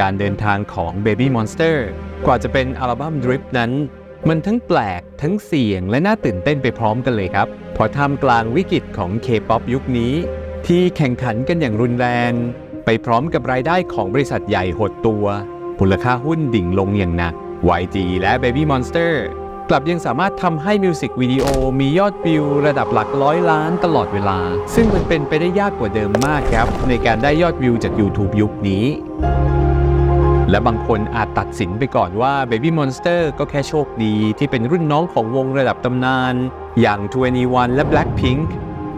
การเดินทางของ Baby Monster กว่าจะเป็นอัลบั้ม Drip นั้น มันทั้งแปลกทั้งเสี่ยงและน่าตื่นเต้นไปพร้อมกันเลยครับเพอท่ามกลางวิกฤตของ K-POP ยุคนี้ ที่แข่งขันกันอย่างรุนแรง ไปพร้อมกับรายได้ของบริษัทใหญ่หดตัวมูลค่าหุ้นดิ่งลงอย่างหนัก YG และ Baby Monster กลับยังสามารถทำให้มิวสิกวิดีโอมียอดวิวระดับหลักร้อยล้านตลอดเวลา ซึ่งมันเป็นไปได้ยากกว่าเดิมมากครับ ในการได้ยอดวิวจาก YouTube ยุคนี้ และบางคนอาจตัดสินไปก่อนว่า Baby Monster ก็แค่โชคดีที่เป็นรุ่นน้องของวงระดับตำนาน อย่าง 21 และ Blackpink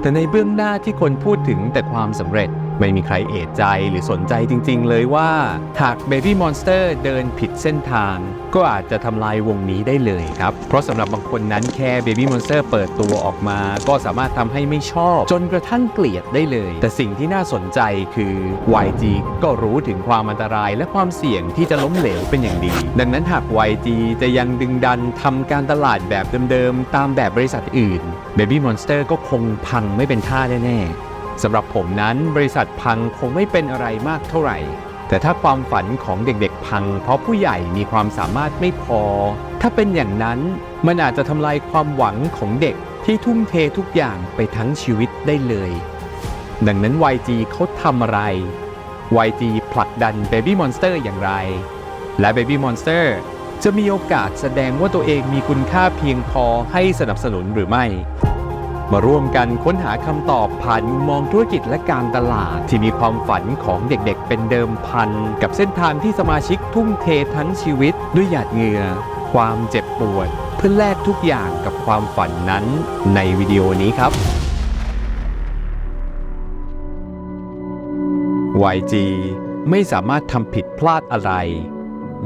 แต่ในเบื้องหน้าที่คนพูดถึงแต่ความสำเร็จ ไม่มีใครเอะใจหรือสนใจจริง ๆ เลยว่าหาก Baby Monster เดินผิดเส้นทาง ก็อาจจะทำลายวงนี้ได้เลยครับ เพราะสำหรับบางคนนั้นแค่ Baby Monster เปิดตัวออกมา ก็สามารถทำให้ไม่ชอบ จนกระทั่งเกลียดได้เลย แต่สิ่งที่น่าสนใจคือ YG ก็รู้ถึงความอันตรายและความเสี่ยงที่จะล้มเหลวเป็นอย่างดี ดังนั้นหาก YG จะยังดึงดันทำการตลาดแบบเดิมๆตามแบบบริษัทอื่น Baby Monster ก็คงพังไม่เป็นท่าแน่ๆ สำหรับผมนั้นบริษัทพังคงไม่เป็นอะไรมากเท่าไหร่ แต่ถ้าความฝันของเด็กๆพัง เพราะผู้ใหญ่มีความสามารถไม่พอ ถ้าเป็นอย่างนั้นมันอาจจะทำลายความหวังของเด็กที่ทุ่มเททุกอย่างไปทั้งชีวิตได้เลย ดังนั้น YG เขาทำอะไร YG ผลักดัน Baby Monster อย่างไร และ Baby Monster จะมีโอกาสแสดงว่าตัวเองมีคุณค่าเพียงพอให้สนับสนุนหรือไม่ มาร่วมกันค้นหาคำตอบผ่านมุมมองธุรกิจและการตลาด ที่มีความฝันของเด็กๆ เป็นเดิมพัน กับเส้นทางที่สมาชิกทุ่มเททั้งชีวิต ด้วยหยาดเหงื่อ ความเจ็บปวด เพื่อแลกทุกอย่างกับความฝันนั้นในวิดีโอนี้ครับ YG ไม่สามารถทำผิดพลาดอะไร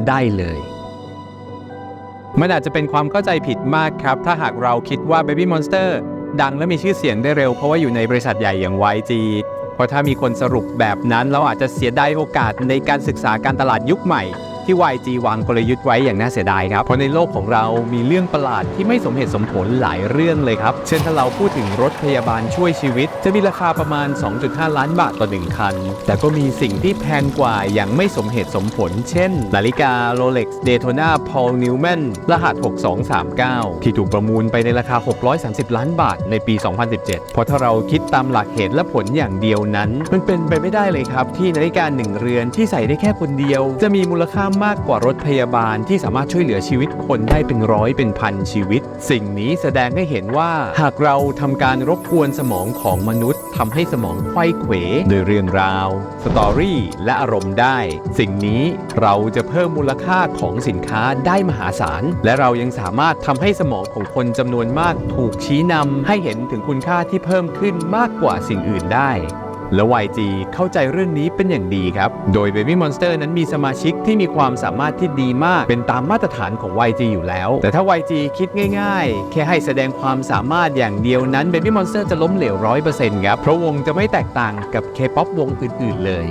ได้เลยมันอาจจะเป็นความเข้าใจผิดมากครับ ถ้าหากเราคิดว่า Baby Monster ดังและมีชื่อเสียงได้เร็วเพราะว่าอยู่ในบริษัทใหญ่อย่าง YG เพราะถ้ามีคนสรุปแบบนั้นเราอาจจะเสียดายโอกาสในการศึกษาการตลาดยุคใหม่ ที่ YG วางกลยุทธ์ไว้อย่างน่าเสียดายครับ เพราะในโลกของเรามีเรื่องประหลาดที่ไม่สมเหตุสมผลหลายเรื่องเลยครับ เช่นถ้าเราพูดถึงรถพยาบาลช่วยชีวิต จะมีราคาประมาณ 2.5 ล้านบาทต่อ 1 คัน แต่ก็มีสิ่งที่แพงกว่าอย่างไม่สมเหตุสมผล เช่น นาฬิกา Rolex Daytona Paul Newman รหัส 6239 ที่ถูกประมูลไปในราคา 630 ล้านบาทในปี 2017 เพราะถ้าเราคิดตามหลักเหตุและผลอย่างเดียวนั้น มันเป็นไปไม่ได้เลยครับที่นาฬิกาหนึ่งเรือนที่ใส่ได้แค่คนเดียว จะมีมูลค่ามากกว่ารถพยาบาลที่สามารถช่วยเหลือชีวิตคนได้เป็นร้อยเป็นพันชีวิต สิ่งนี้แสดงให้เห็นว่า หากเราทำการรบกวนสมองของมนุษย์ทำให้สมองไขว้เขวโดยเรื่องราว สตอรี่ และอารมณ์ได้ สิ่งนี้เราจะเพิ่มมูลค่าของสินค้าได้มหาศาล และเรายังสามารถทำให้สมองของคนจำนวนมากถูกชี้นำให้เห็นถึงคุณค่าที่เพิ่มขึ้นมากกว่าสิ่งอื่นได้ และ YG เข้าใจเรื่องนี้เป็นอย่างดีครับ โดย Baby Monster นั้นมีสมาชิกที่มีความสามารถที่ดีมาก เป็นตามมาตรฐานของ YG อยู่แล้ว แต่ถ้า YG คิดง่ายๆ แค่ให้แสดงความสามารถอย่างเดียวนั้น Baby Monster จะล้มเหลว100%ครับ เพราะวงจะไม่แตกต่างกับ K-POP วงอื่นๆเลย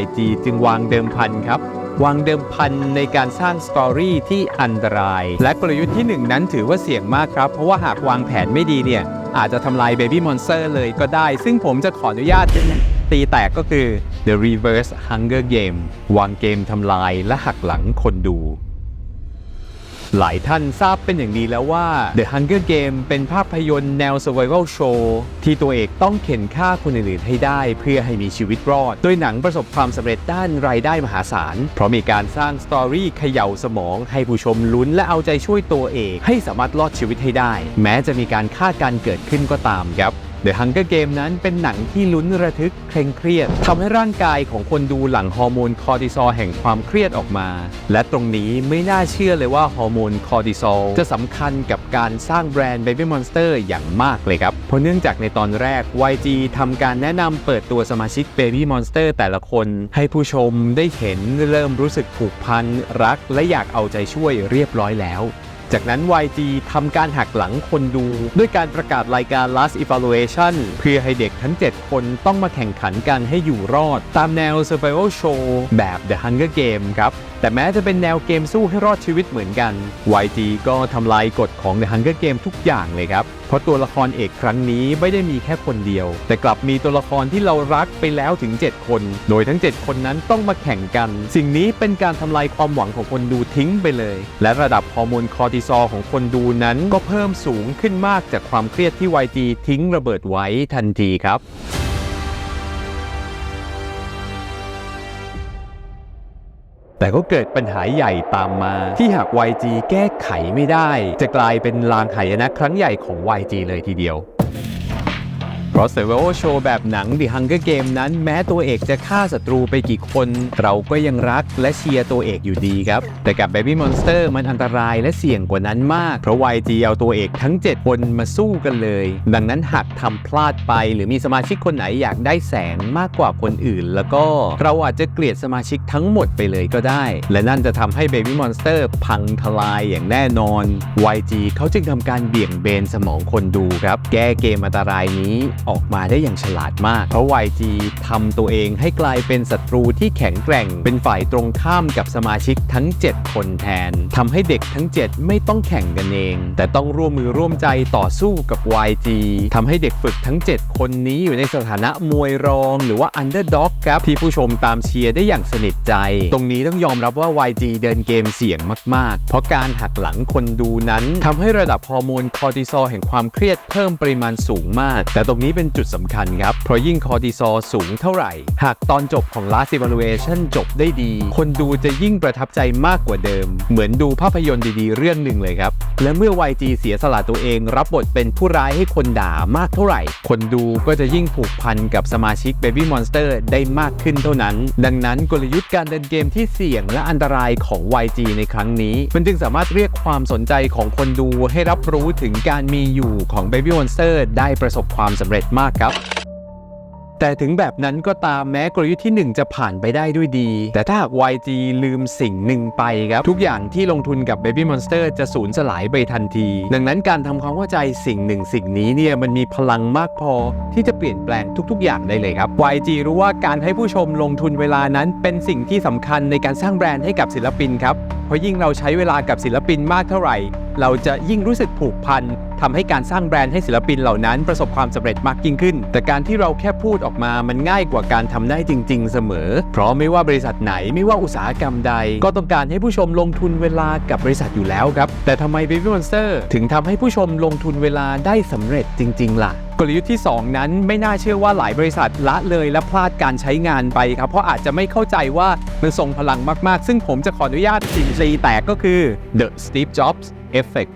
YG จึงวางเดิมพันครับวางเดิมพันในการสร้างสตอรี่ที่อันตราย และกลยุทธ์ที่หนึ่งนั้นถือว่าเสี่ยงมากครับ เพราะว่าหากวางแผนไม่ดีเนี่ย อาจจะทำลายเบบี้มอนสเตอร์เลยก็ได้ ซึ่งผมจะขออนุญาตตีแตกก็คือ The Reverse Hunger Game วางเกมทำลายและหักหลังคนดู หลายท่านทราบเป็นอย่างดีแล้วว่า The Hunger Game เป็นภาพยนตร์แนว Survival Show ที่ตัวเอกต้องเข็นฆ่าคนอื่นๆให้ได้ เพื่อให้มีชีวิตรอด โดยหนังประสบความสำเร็จด้านรายได้มหาศาล เพราะมีการสร้างสตอรี่เขย่าสมอง ให้ผู้ชมลุ้นและเอาใจช่วยตัวเอก ให้สามารถรอดชีวิตให้ได้ แม้จะมีการฆ่ากันเกิดขึ้นก็ตามครับ The Hunger Game นั้นเป็นหนังที่ลุ้นระทึกเคร่งเครียดทำให้ร่างกายของคนดูหลั่งฮอร์โมนคอร์ติซอลแห่งความเครียดออกมา และตรงนี้ไม่น่าเชื่อเลยว่าฮอร์โมนคอร์ติซอลจะสำคัญกับการสร้างแบรนด์ Baby Monster อย่างมากเลยครับ เพราะเนื่องจากในตอนแรก YG ทำการแนะนำเปิดตัวสมาชิก Baby Monster แต่ละคน ให้ผู้ชมได้เห็นเริ่มรู้สึกผูกพันรัก และอยากเอาใจช่วยเรียบร้อยแล้ว จากนั้น YG ทำการหักหลังคนดู ด้วยการประกาศรายการ Last Evaluation เพื่อให้เด็กทั้ง 7 คนต้องมาแข่งขันกันให้อยู่รอด ตามแนว Survival Show แบบ The Hunger Game ครับ แต่แม้จะเป็นแนวเกมสู้ให้รอดชีวิตเหมือนกัน YG ก็ทำลายกฎของ The Hunger Game ทุกอย่างเลยครับ เพราะตัวละครเอกครั้งนี้ไม่ได้มีแค่คนเดียว แต่กลับมีตัวละครที่เรารักไปแล้วถึง 7 คน โดยทั้ง 7 คนนั้นต้องมาแข่งกัน สิ่งนี้เป็นการทำลายความหวังของคนดูทิ้งไปเลย และระดับฮอร์โมนคอร์ติซอลของคนดูนั้น ก็เพิ่มสูงขึ้นมากจากความเครียดที่ไวจีทิ้งระเบิดไว้ทันทีครับแต่ก็เกิดปัญหาใหญ่ตามมา ที่หาก YG แก้ไขไม่ได้ จะกลายเป็นลางหายนะครั้งใหญ่ของ YG เลยทีเดียว เพราะ Survival Show แบบหนัง The Hunger Game นั้น แม้ตัวเอกจะฆ่าศัตรูไปกี่คน เราก็ยังรักและเชียร์ตัวเอกอยู่ดีครับ แต่กับ Baby Monster มันอันตรายและเสี่ยงกว่านั้นมาก เพราะ YG เอาตัวเอกทั้ง 7 คนมาสู้กันเลย ดังนั้นหากทำพลาดไป หรือมีสมาชิกคนไหนอยากได้แสงมากกว่าคนอื่น แล้วก็เราอาจจะเกลียดสมาชิกทั้งหมดไปเลยก็ได้ และนั่นจะทำให้ Baby Monster พังทลายอย่างแน่นอน YG เขาจึงทำการเบี่ยงเบนสมองคนดูครับ แก้เกมอันตรายนี้ออกมาได้อย่างฉลาดมาก เพราะ YG ทำตัวเองให้กลายเป็นศัตรูที่แข็งแกร่ง เป็นฝ่ายตรงข้ามกับสมาชิกทั้ง 7 คนแทน ทำให้เด็กทั้ง 7 ไม่ต้องแข่งกันเอง แต่ต้องร่วมมือร่วมใจต่อสู้กับ YG ทำให้เด็กฝึกทั้ง 7 คนนี้อยู่ในสถานะมวยรอง หรือว่า Underdog ครับที่ผู้ชมตามเชียร์ได้อย่างสนิทใจ ตรงนี้ต้องยอมรับว่า YG เดินเกมเสี่ยงมาก ๆ เพราะการหักหลังคนดูนั้นทำให้ระดับฮอร์โมนคอร์ติซอลแห่งความเครียดเพิ่มปริมาณสูงมาก แต่ตรงนี้เป็นจุดสำคัญครับ เพราะยิ่งคอร์ติซอลสูงเท่าไหร่ หากตอนจบของ Last Evaluation จบได้ดี คนดูจะยิ่งประทับใจมากกว่าเดิม เหมือนดูภาพยนตร์ดีๆ เรื่องหนึ่งเลยครับ และเมื่อ YG เสียสละตัวเองรับบทเป็นผู้ร้ายให้คนด่ามากเท่าไหร่ คนดูก็จะยิ่งผูกพันกับสมาชิก Baby Monster ได้มากขึ้นเท่านั้น ดังนั้นกลยุทธ์การเดินเกมที่เสี่ยงและอันตรายของ YG ในครั้งนี้ มันจึงสามารถเรียกความสนใจของคนดูให้รับรู้ถึงการมีอยู่ของ Baby Monster ได้ประสบความสำเร็จมากครับ แต่ถึงแบบนั้นก็ตามแม้กลยุทธ์ที่ 1 จะผ่านไปได้ด้วยดี แต่ถ้าหาก YG ลืมสิ่งหนึ่งไปครับ ทุกอย่างที่ลงทุนกับ Baby Monster จะสูญสลายไปทันที ดังนั้นการทำความเข้าใจสิ่งหนึ่งสิ่งนี้เนี่ยมันมีพลังมากพอที่จะเปลี่ยนแปลงทุก ๆ อย่างได้เลยครับ YG รู้ว่าการให้ผู้ชมลงทุนเวลานั้นเป็นสิ่งที่สำคัญในการสร้างแบรนด์ให้กับศิลปินครับ เพราะยิ่งเราใช้เวลากับศิลปินมากเท่าไหร่ เราจะยิ่งรู้สึกผูกพันทำให้การสร้างแบรนด์ให้ศิลปินเหล่านั้นประสบความสำเร็จมากยิ่งขึ้น แต่การที่เราแค่พูดออกมามันง่ายกว่าการทำได้จริง ๆ เสมอ เพราะไม่ว่าบริษัทไหนไม่ว่าอุตสาหกรรมใด ก็ต้องการให้ผู้ชมลงทุนเวลากับบริษัทอยู่แล้วครับ แต่ทำไม Baby Monster ถึงทำให้ผู้ชมลงทุนเวลาได้สำเร็จจริง ๆ ล่ะ กลยุทธ์ที่ 2 นั้นไม่น่าเชื่อว่าหลายบริษัทละเลยและพลาดการใช้งานไปครับเพราะอาจจะไม่เข้าใจว่ามันทรงพลังมากๆ ซึ่งผมจะขออนุญาตสินซีแตกก็คือ The Steve Jobs Effect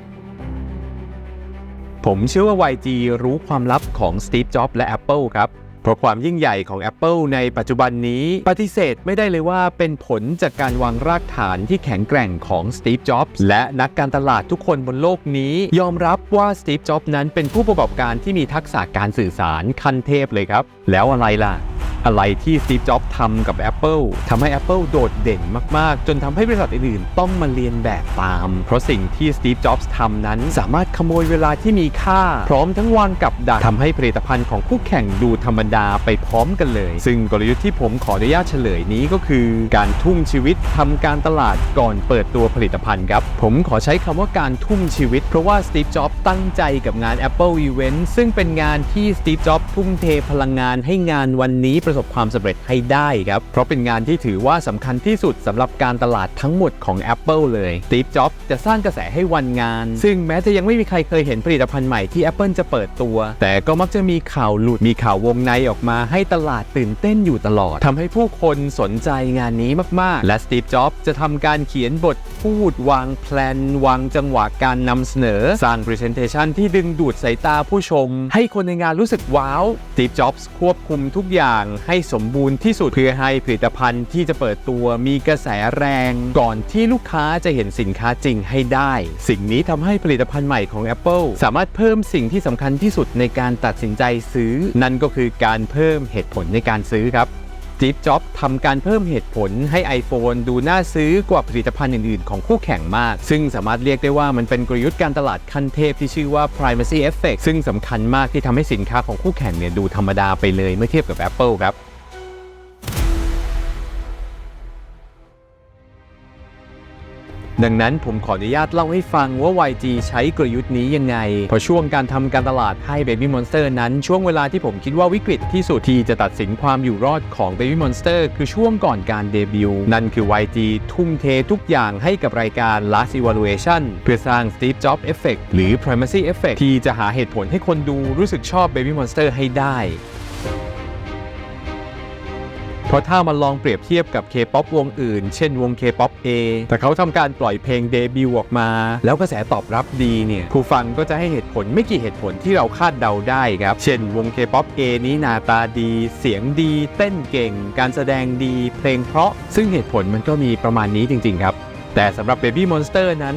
ผมเชื่อว่า YG รู้ความลับของ Steve Jobs และ Apple ครับ เพราะความยิ่งใหญ่ของ Apple ในปัจจุบันนี้ปฏิเสธไม่ได้เลยว่าเป็นผลจากการวางรากฐานที่แข็งแกร่งของสตีฟ จ็อบส์และนักการตลาดทุกคนบนโลกนี้ ยอมรับว่าสตีฟ จ็อบส์นั้นเป็นผู้ประกอบการที่มีทักษะการสื่อสารขั้นเทพเลยครับ แล้วอะไรล่ะ อะไรที่ Steve Jobs ทำกับ Apple ทำให้ Apple โดดเด่นมาก ๆ จนทำให้บริษัทอื่น ๆ ต้องมาเรียนแบบตาม เพราะสิ่งที่ Steve Jobs ทำนั้นสามารถขโมยเวลาที่มีค่า พร้อมทั้งวางกับดักทำให้ผลิตภัณฑ์ของคู่แข่งดูธรรมดาไปพร้อมกันเลย ซึ่งกลยุทธ์ที่ผมขออนุญาตเฉลยนี้ก็คือ การทุ่มชีวิตทำการตลาดก่อนเปิดตัวผลิตภัณฑ์ครับ ผมขอใช้คำว่าการทุ่มชีวิต เพราะว่า Steve Jobs ตั้งใจกับงาน Apple Event ซึ่งเป็นงานที่ Steve Jobs ทุ่มเทพลังงานให้งานวันนี้ประประสบความสำเร็จให้ได้ครับ เพราะเป็นงานที่ถือว่าสำคัญที่สุดสำหรับการตลาดทั้งหมดของ Apple เลย Steve Jobs จะสร้างกระแสให้วันงาน ซึ่งแม้จะยังไม่มีใครเคยเห็นผลิตภัณฑ์ใหม่ที่ Apple จะเปิดตัว แต่ก็มักจะมีข่าวหลุดมีข่าววงในออกมาให้ตลาดตื่นเต้นอยู่ตลอดทำให้ผู้คนสนใจงานนี้มาก ๆ และ Steve Jobs จะทำการเขียนบทพูดวางแพลน วางจังหวะการนำเสนอ สร้าง Presentation ที่ดึงดูดสายตาผู้ชม ให้คนในงานรู้สึกว้าว Steve Jobs ควบคุมทุกอย่างให้สมบูรณ์ที่สุดเพื่อให้ผลิตภัณฑ์ที่จะเปิดตัวมีกระแสแรง ก่อนที่ลูกค้าจะเห็นสินค้าจริงให้ได้ สิ่งนี้ทำให้ผลิตภัณฑ์ใหม่ของ Apple สามารถเพิ่มสิ่งที่สำคัญที่สุดในการตัดสินใจซื้อ นั่นก็คือการเพิ่มเหตุผลในการซื้อครับ ตีฟ จ็อบทำการเพิ่มเหตุผลให้ iPhone ดูน่าซื้อกว่าผลิตภัณฑ์อื่น ๆ ของคู่แข่งมาก ซึ่งสามารถเรียกได้ว่ามันเป็นกลยุทธ์การตลาดขั้นเทพที่ชื่อว่า primacy effect ซึ่งสำคัญมากที่ทำให้สินค้าของคู่แข่งเนี่ยดูธรรมดาไปเลยเมื่อเทียบกับ Apple ครับ ดังนั้นผมขออนุญาตเล่าให้ฟังว่า YG ใช้กลยุทธ์นี้ยังไง เพราะช่วงการทำการตลาดให้ Baby Monster นั้นช่วงเวลาที่ผมคิดว่าวิกฤตที่สุดที่จะตัดสินความอยู่รอดของ Baby Monster คือช่วงก่อนการเดบิวต์นั่นคือ YG ทุ่มเททุกอย่างให้กับรายการ Last Evaluation เพื่อสร้าง Steve Jobs Effect หรือ Primacy Effect ที่จะหาเหตุผลให้คนดูรู้สึกชอบ Baby Monster ให้ได้ เพราะถ้ามาลองเปรียบเทียบกับ K-POP วงอื่น เช่นวง K-POP A แต่เขาทำการปล่อยเพลงเดบิวต์ออกมา แล้วกระแสตอบรับดีเนี่ยผู้ฟังก็จะให้เหตุผลไม่กี่เหตุผลที่เราคาดเดาได้ครับ เช่นวง K-POP A นี้หน้าตาดี เสียงดี เต้นเก่ง การแสดงดี เพลงเพราะ ซึ่งเหตุผลมันก็มีประมาณนี้จริง ๆ ครับ แต่สำหรับ Baby Monster นั้น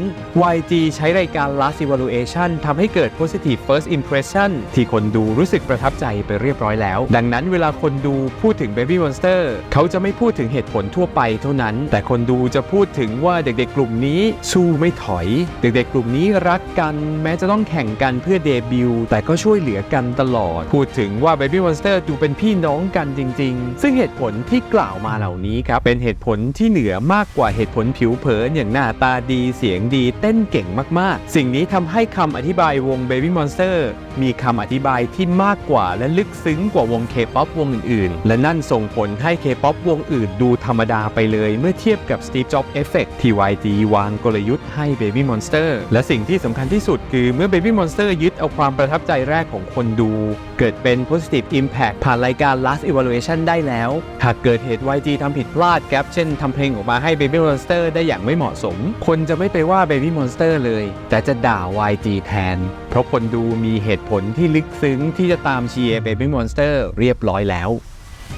YG ใช้รายการ Last Evaluation ทำให้เกิด Positive First Impression ที่คนดูรู้สึกประทับใจไปเรียบร้อยแล้ว ดังนั้นเวลาคนดูพูดถึง Baby Monster เขาจะไม่พูดถึงเหตุผลทั่วไปเท่านั้น แต่คนดูจะพูดถึงว่าเด็กๆ กลุ่มนี้สู้ไม่ถอย เด็กๆ กลุ่มนี้รักกัน แม้จะต้องแข่งกันเพื่อเดบิวต์แต่ก็ช่วยเหลือกันตลอด พูดถึงว่า Baby Monster ดูเป็นพี่น้องกันจริง ๆ ซึ่งเหตุผลที่กล่าวมาเหล่านี้ครับเป็นเหตุผลที่เหนือมากกว่าเหตุผลผิวเผินอย่างหน้าตาดีเสียงดีเต้นเก่งมากๆ สิ่งนี้ทำให้คำอธิบายวง Baby Monster มีคำอธิบายที่มากกว่าและลึกซึ้งกว่าวง K-POP วงอื่นๆ และนั่นส่งผลให้ K-POP วงอื่นดูธรรมดาไปเลย เมื่อเทียบกับ Steve Jobs Effect ที่ YG วางกลยุทธ์ให้ Baby Monster และสิ่งที่สำคัญที่สุดคือเมื่อ Baby Monster ยึดเอาความประทับใจแรกของคนดู เกิดเป็น positive impact ผ่านรายการ last evaluation ได้แล้ว หากเกิดเหตุ YG ทำผิดพลาดครับเช่นทำเพลงออกมาให้ Baby Monster ได้อย่างไม่เหมาะสม คนจะไม่ไปว่า Baby Monster เลย แต่จะด่า YG แทน เพราะคนดูมีเหตุผลที่ลึกซึ้งที่จะตามเชียร์ Baby Monster เรียบร้อยแล้ว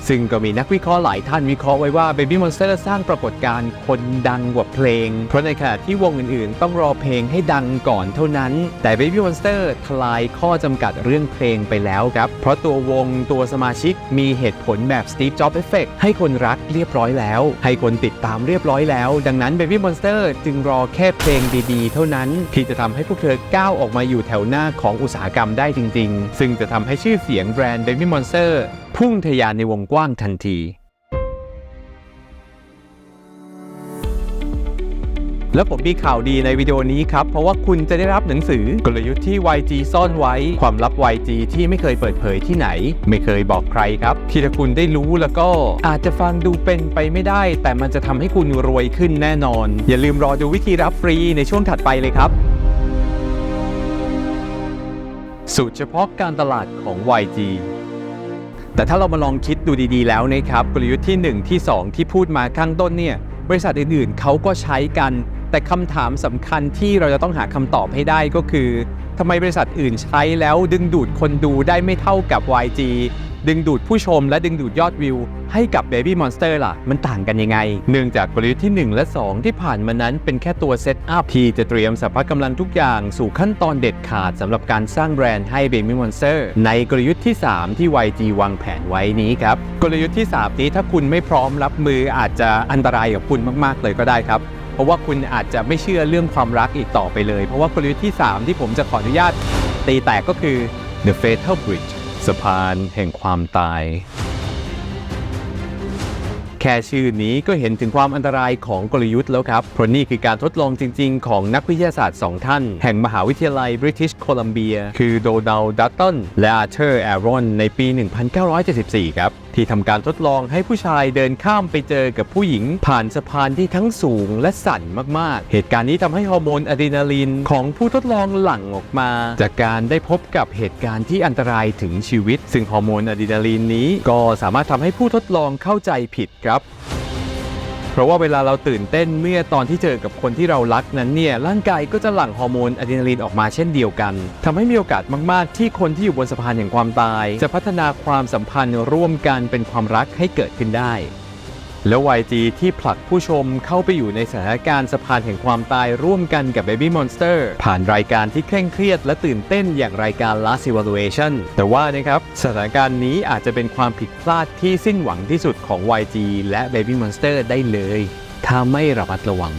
ซึ่งก็มีนักวิเคราะห์หลายท่านวิเคราะห์ไว้ว่า Baby Monster สร้างปรากฏการณ์คนดังกว่าเพลง เพราะในขณะที่วงอื่นๆ ต้องรอเพลงให้ดังก่อนเท่านั้น แต่ Baby Monster ทลายข้อจำกัดเรื่องเพลงไปแล้วครับ เพราะตัววงตัวสมาชิกมีเหตุผลแบบ Steve Jobs Effect ให้คนรักเรียบร้อยแล้ว ให้คนติดตามเรียบร้อยแล้ว ดังนั้น Baby Monster จึงรอแค่เพลงดีๆ เท่านั้นที่จะทำให้พวกเธอก้าวออกมาอยู่แถวหน้าของอุตสาหกรรมได้จริง ๆ ซึ่งจะทำให้ชื่อเสียงแบรนด์ Baby Monster พุ่งทะยานในวงกว้างทันที แล้วผมมีข่าวดีในวิดีโอนี้ครับ เพราะว่าคุณจะได้รับหนังสือกลยุทธ์ที่ YG ซ่อนไว้ ความลับ YG ที่ไม่เคยเปิดเผยที่ไหน ไม่เคยบอกใครครับ ที่ถ้าคุณได้รู้แล้วก็อาจจะฟังดูเป็นไปไม่ได้ แต่มันจะทำให้คุณรวยขึ้นแน่นอน อย่าลืมรอดูวิธีรับฟรีในช่วงถัดไปเลยครับสูตรเฉพาะการตลาดของ YG แต่ถ้าเรามาลองคิดดูดีๆแล้วนะครับกลยุทธ์ที่ 1 ที่ 2 ที่พูดมาข้างต้นเนี่ยบริษัทอื่นๆเขาก็ใช้กัน แต่คำถามสำคัญที่เราจะต้องหาคำตอบให้ได้ก็คือทำไมบริษัทอื่นใช้แล้วดึงดูดคนดูได้ไม่เท่ากับ YG ดึงดูดผู้ชมและดึงดูดยอดวิว ให้กับ Baby Monster ล่ะ มันต่างกันยังไง เนื่องจากกลยุทธ์ที่ 1 และ 2 ที่ผ่านมานั้นเป็นแค่ตัวเซตอัพที่จะเตรียมสรรพกำลังทุกอย่างสู่ขั้นตอนเด็ดขาดสำหรับการสร้างแบรนด์ให้ Baby Monster ในกลยุทธ์ที่ 3 ที่ YG วางแผนไว้นี้ครับกลยุทธ์ที่ 3 นี้ถ้าคุณไม่พร้อมรับมืออาจจะอันตรายกับคุณมาก ๆ เลยก็ได้ครับเพราะว่าคุณอาจจะไม่เชื่อเรื่องความรักอีกต่อไปเลย เพราะว่ากลยุทธ์ที่ 3 ที่ผมจะขออนุญาตตีแตกก็คือ The Fatal Bridge สะพานแห่งความตาย แค่ชื่อนี้ก็เห็นถึงความอันตรายของกลยุทธ์แล้วครับ เพราะนี่คือการทดลองจริง ๆ ของนักวิทยาศาสตร์ 2 ท่าน แห่งมหาวิทยาลัยบริติชโคลัมเบีย คือโดนัลด์ดัตตันและอาร์เธอร์แอรอนในปี 1974 ครับ ที่ทำการทดลองให้ผู้ชายเดินข้ามไปเจอกับผู้หญิงผ่านสะพานที่ทั้งสูงและสั่นมากๆ เหตุการณ์นี้ทำให้ฮอร์โมนอะดรีนาลีนของผู้ทดลองหลั่งออกมา จากการได้พบกับเหตุการณ์ที่อันตรายถึงชีวิต ซึ่งฮอร์โมนอะดรีนาลีนนี้ก็สามารถทำให้ผู้ทดลองเข้าใจผิดครับ เพราะว่าเวลาเราตื่นเต้นเมื่อตอนที่เจอกับคนที่เรารักนั้นเนี่ยร่างกายก็จะหลั่งฮอร์โมนอะดรีนาลีนออกมาเช่นเดียวกันทำให้มีโอกาสมาก ๆ ที่คนที่อยู่บนสะพานแห่งความตาย จะพัฒนาความสัมพันธ์ร่วมกันเป็นความรักให้เกิดขึ้นได้ แล้ว YG ที่ผลักผู้ชมเข้าไปอยู่ในสถานการณ์สะพานแห่งความตายร่วมกันกับ Baby Monster ผ่านรายการที่เคร่งเครียดและตื่นเต้นอย่างรายการ Last Evaluation แต่ว่านะครับสถานการณ์นี้อาจจะเป็นความผิดพลาดที่สิ้นหวังที่สุดของ YG และ Baby Monster ได้เลย ถ้าไม่ระมัดระวัง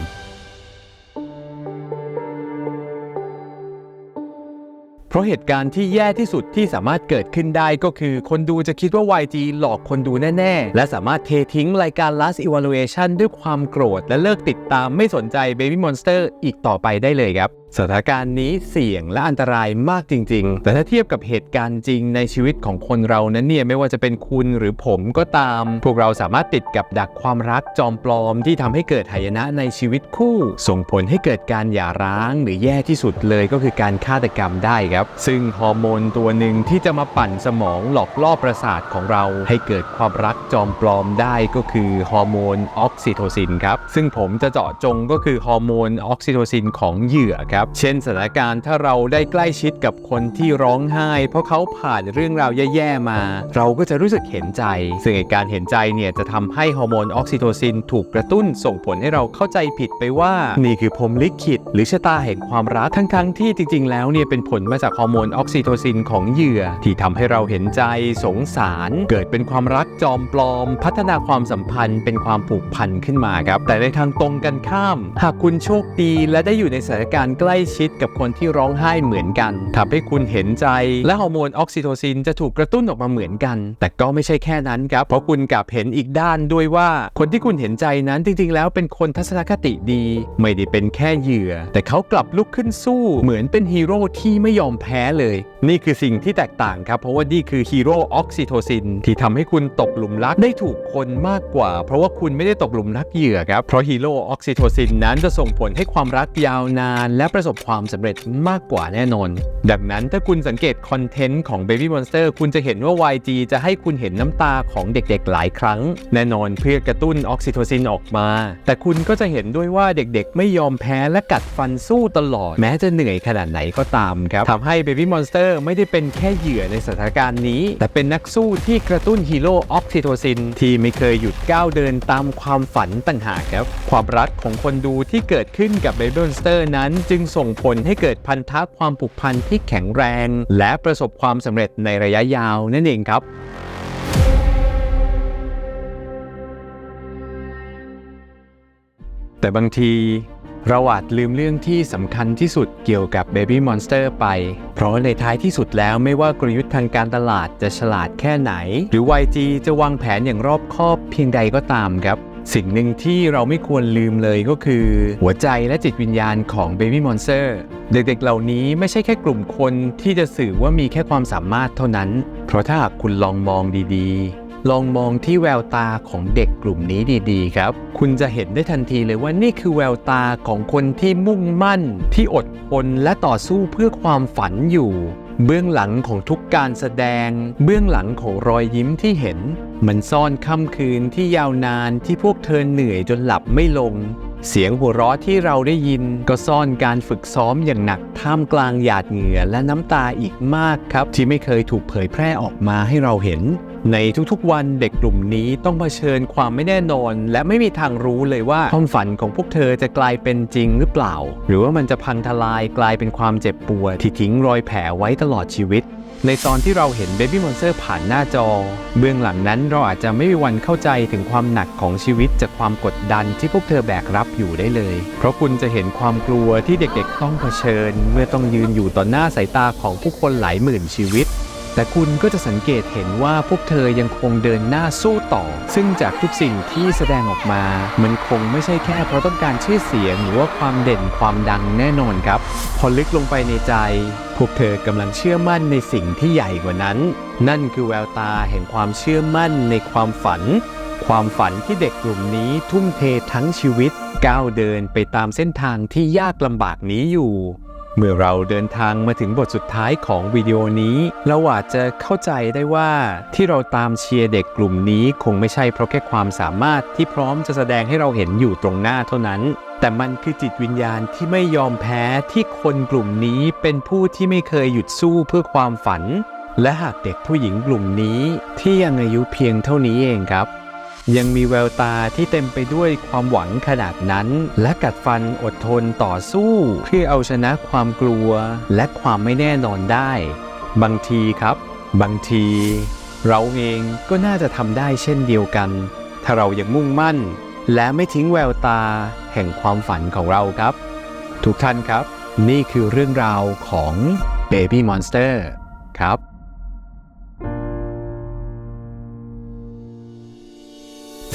เพราะเหตุการณ์ที่แย่ที่สุดที่สามารถเกิดขึ้นได้ก็คือ คนดูจะคิดว่า YG หลอกคนดูแน่ ๆ และสามารถเททิ้งรายการ Last Evaluation ด้วยความโกรธและเลิกติดตามไม่สนใจ Baby Monster อีกต่อไปได้เลยครับ สถานการณ์นี้เสี่ยงและอันตรายมากจริง ๆ แต่ถ้าเทียบกับเหตุการณ์จริงในชีวิตของคนเรานั้นเนี่ยไม่ว่าจะเป็นคุณหรือผมก็ตาม พวกเราสามารถติดกับดักความรักจอมปลอมที่ทำให้เกิดหายนะในชีวิตคู่ ส่งผลให้เกิดการหย่าร้าง หรือแย่ที่สุดเลยก็คือการฆาตกรรมได้ครับ ซึ่งฮอร์โมนตัวหนึ่งที่จะมาปั่นสมองหลอกล่อประสาทของเรา ให้เกิดความรักจอมปลอมได้ก็คือฮอร์โมนออกซิโทซินครับซึ่งผมจะเจาะจงก็คือฮอร์โมนออกซิโทซินของเหยื่อครับเช่นสถานการณ์ถ้าเราได้ใกล้ชิดกับคนที่ร้องไห้ เพราะเขาผ่านเรื่องราวแย่ๆมา เราก็จะรู้สึกเห็นใจ ซึ่งการเห็นใจเนี่ยจะทำให้ฮอร์โมนออกซิโทซินถูกกระตุ้นส่งผลให้เราเข้าใจผิดไปว่า นี่คือพรมลิขิตหรือชะตาแห่งความรักทั้งๆที่จริง ๆ แล้วเนี่ยเป็นผลมาจากฮอร์โมนออกซิโทซินของเหยื่อ ที่ทำให้เราเห็นใจสงสาร เกิดเป็นความรักจอมปลอม พัฒนาความสัมพันธ์เป็นความผูกพันขึ้นมาครับแต่ในทางตรงกันข้าม หากคุณโชคดีและได้อยู่ในสถานการณ์ใกล้ล้ชิดกับคนที่ร้องไห้เหมือนกันทำให้คุณเห็นใจ และฮอร์โมนออกซิโทซินจะถูกกระตุ้นออกมาเหมือนกัน แต่ก็ไม่ใช่แค่นั้นครับ เพราะคุณกลับเห็นอีกด้านด้วยว่า คนที่คุณเห็นใจนั้นจริงๆ แล้วเป็นคนทัศนคติดี ไม่ได้เป็นแค่เหยื่อ แต่เขากลับลุกขึ้นสู้ เหมือนเป็นฮีโร่ที่ไม่ยอมแพ้เลย นี่คือสิ่งที่แตกต่างครับเพราะว่านี่คือฮีโร่ออกซิโทซินที่ทำให้คุณตกหลุมรักได้ถูกคนมากกว่า เพราะว่าคุณไม่ได้ตกหลุมรักเหยื่อครับเพราะฮีโร่ออกซิโทซินนั้นจะส่งผลให้ความรักยาวนาน และประประสบความสำเร็จมากกว่าแน่นอน ดังนั้นถ้าคุณสังเกตคอนเทนต์ของ Baby Monster คุณจะเห็นว่า YG จะให้คุณเห็นน้ำตาของเด็กๆ หลายครั้ง แน่นอนเพื่อกระตุ้นออกซิโทซินออกมา แต่คุณก็จะเห็นด้วยว่าเด็กๆ ไม่ยอมแพ้และกัดฟันสู้ตลอด แม้จะเหนื่อยขนาดไหนก็ตามครับทำให้ Baby Monster ไม่ได้เป็นแค่เหยื่อในสถานการณ์นี้ แต่เป็นนักสู้ที่กระตุ้นฮีโร่ออกซิโทซินที่ไม่เคยหยุดก้าวเดินตามความฝันต่างหากครับความรักของคนดูที่เกิดขึ้นกับ Baby Monster นั้นจึงส่งผลให้เกิดพันธะความผูกพันที่แข็งแรง และประสบความสำเร็จในระยะยาวนั่นเองครับแต่บางทีเราอาจลืมเรื่องที่สำคัญที่สุดเกี่ยวกับ Baby Monster ไป เพราะในท้ายที่สุดแล้วไม่ว่ากลยุทธ์ทางการตลาดจะฉลาดแค่ไหน หรือ YG จะวางแผนอย่างรอบคอบเพียงใดก็ตามครับ สิ่งหนึ่งที่เราไม่ควรลืมเลยก็คือ หัวใจและจิตวิญญาณของ Baby Monster เด็กๆ เหล่านี้ไม่ใช่แค่กลุ่มคนที่จะสื่อว่ามีแค่ความสามารถเท่านั้น เพราะถ้าหากคุณลองมองดีๆ ลองมองที่แววตาของเด็กกลุ่มนี้ดีๆ ครับ คุณจะเห็นได้ทันทีเลยว่านี่คือแววตาของคนที่มุ่งมั่น ที่อดทนและต่อสู้เพื่อความฝันอยู่ เบื้องหลังของทุกการแสดง เบื้องหลังของรอยยิ้มที่เห็น มันซ่อนค่ำคืนที่ยาวนานที่พวกเธอเหนื่อยจนหลับไม่ลง เสียงหัวเราะที่เราได้ยิน ก็ซ่อนการฝึกซ้อมอย่างหนักท่ามกลางหยาดเหงื่อและน้ำตาอีกมากครับ ที่ไม่เคยถูกเผยแพร่ออกมาให้เราเห็น ในทุกๆวันเด็กกลุ่มนี้ต้องเผชิญความไม่แน่นอน และไม่มีทางรู้เลยว่าความฝันของพวกเธอจะกลายเป็นจริงหรือเปล่า หรือว่ามันจะพังทลายกลายเป็นความเจ็บปวดที่ทิ้งรอยแผลไว้ตลอดชีวิต ในตอนที่เราเห็น Baby Monster ผ่านหน้าจอ เบื้องหลังนั้นเราอาจจะไม่มีวันเข้าใจถึงความหนักของชีวิตจากความกดดันที่พวกเธอแบกรับอยู่ได้เลย เพราะคุณจะเห็นความกลัวที่เด็กๆ ต้องเผชิญ เมื่อต้องยืนอยู่ต่อหน้าสายตาของผู้คนหลายหมื่นชีวิต แต่คุณก็จะสังเกตเห็นว่าพวกเธอยังคงเดินหน้าสู้ต่อ ซึ่งจากทุกสิ่งที่แสดงออกมา มันคงไม่ใช่แค่เพราะต้องการชื่อเสียงหรือว่าความเด่นความดังแน่นอนครับ พอลึกลงไปในใจ พวกเธอกำลังเชื่อมั่นในสิ่งที่ใหญ่กว่านั้น นั่นคือแววตาแห่งความเชื่อมั่นในความฝัน ความฝันที่เด็กกลุ่มนี้ทุ่มเททั้งชีวิต ก้าวเดินไปตามเส้นทางที่ยากลำบากนี้อยู่ เมื่อเราเดินทางมาถึงบทสุดท้ายของวิดีโอนี้ เราอาจจะเข้าใจได้ว่าที่เราตามเชียร์เด็กกลุ่มนี้คงไม่ใช่เพราะแค่ความสามารถที่พร้อมจะแสดงให้เราเห็นอยู่ตรงหน้าเท่านั้น แต่มันคือจิตวิญญาณที่ไม่ยอมแพ้ที่คนกลุ่มนี้เป็นผู้ที่ไม่เคยหยุดสู้เพื่อความฝัน และหากเด็กผู้หญิงกลุ่มนี้ที่ยังอายุเพียงเท่านี้เองครับ ยังมีแววตาที่เต็มไปด้วยความหวังขนาดนั้น และกัดฟันอดทนต่อสู้ เพื่อเอาชนะความกลัว และความไม่แน่นอนได้ บางทีครับ บางที เราเองก็น่าจะทำได้เช่นเดียวกัน ถ้าเรายังมุ่งมั่น และไม่ทิ้งแววตาแห่งความฝันของเราครับ ทุกท่านครับ นี่คือเรื่องราวของ Baby Monster ครับ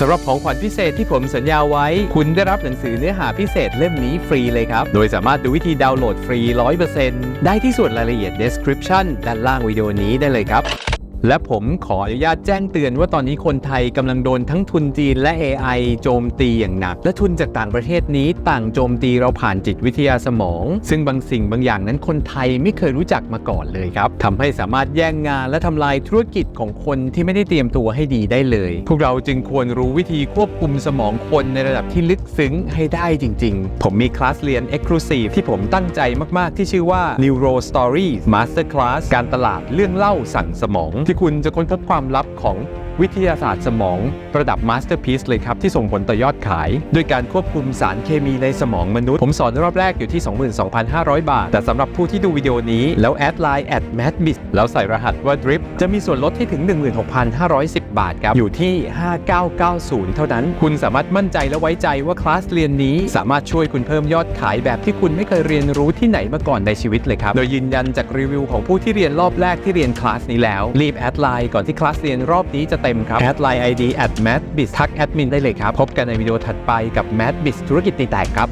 ำหรับของขวัญพิเศษที่ผมสัญญาไว้ คุณได้รับหนังสือเนื้อหาพิเศษเล่มนี้ฟรีเลยครับ โดยสามารถดูวิธีดาวน์โหลดฟรี 100%ได้ที่ส่วนรายละเอียด description ด้านล่างวิดีโอนี้ได้เลยครับ และผมขออนุญาตแจ้งเตือนว่าตอนนี้คนไทยกำลังโดนทั้งทุนจีนและ AI โจมตีอย่างหนัก และทุนจากต่างประเทศนี้ต่างโจมตีเราผ่านจิตวิทยาสมอง ซึ่งบางสิ่งบางอย่างนั้นคนไทยไม่เคยรู้จักมาก่อนเลยครับทำให้สามารถแย่งงานและทำลายธุรกิจของคนที่ไม่ได้เตรียมตัวให้ดีได้เลย พวกเราจึงควรรู้วิธีควบคุมสมองคนในระดับที่ลึกซึ้งให้ได้จริง ๆ ผมมีคลาสเรียน Exclusive ที่ผมตั้งใจมาก ๆ ที่ชื่อว่า Neuro Stories Master Class การตลาดเรื่องเล่าสั่งสมองที่คุณจะค้นพบความลับของ วิทยาศาสตร์สมองระดับ Masterpiece เลยครับ ที่ส่งผลต่อยอดขาย ด้วยการควบคุมสารเคมีในสมองมนุษย์ ผมสอนรอบแรกอยู่ที่ 22,500 บาท แต่สำหรับผู้ที่ดูวิดีโอนี้ แล้วแอดไลน์ at madbis แล้วใส่รหัสว่า drip จะมีส่วนลดให้ถึง 16,510 บาทครับ อยู่ที่ 5990 เท่านั้น คุณสามารถมั่นใจและไว้ใจว่าคลาสเรียนนี้ สามารถช่วยคุณเพิ่มยอดขายแบบที่คุณไม่เคยเรียนรู้ที่ไหนมาก่อนในชีวิตเลยครับโดยยืนยันจากรีวิวของผู้ที่เรียนรอบแรกที่เรียนคลาสนี้แล้วรีบแอดไลน์ก่อนที่คลาสเรียนรอบนี้จะเต็มครับแอดไลน์ ID at madbiz ทักแอดมินได้เลยครับ พบกันในวิดีโอถัดไปกับ madbiz ธุรกิจตีแตกครับ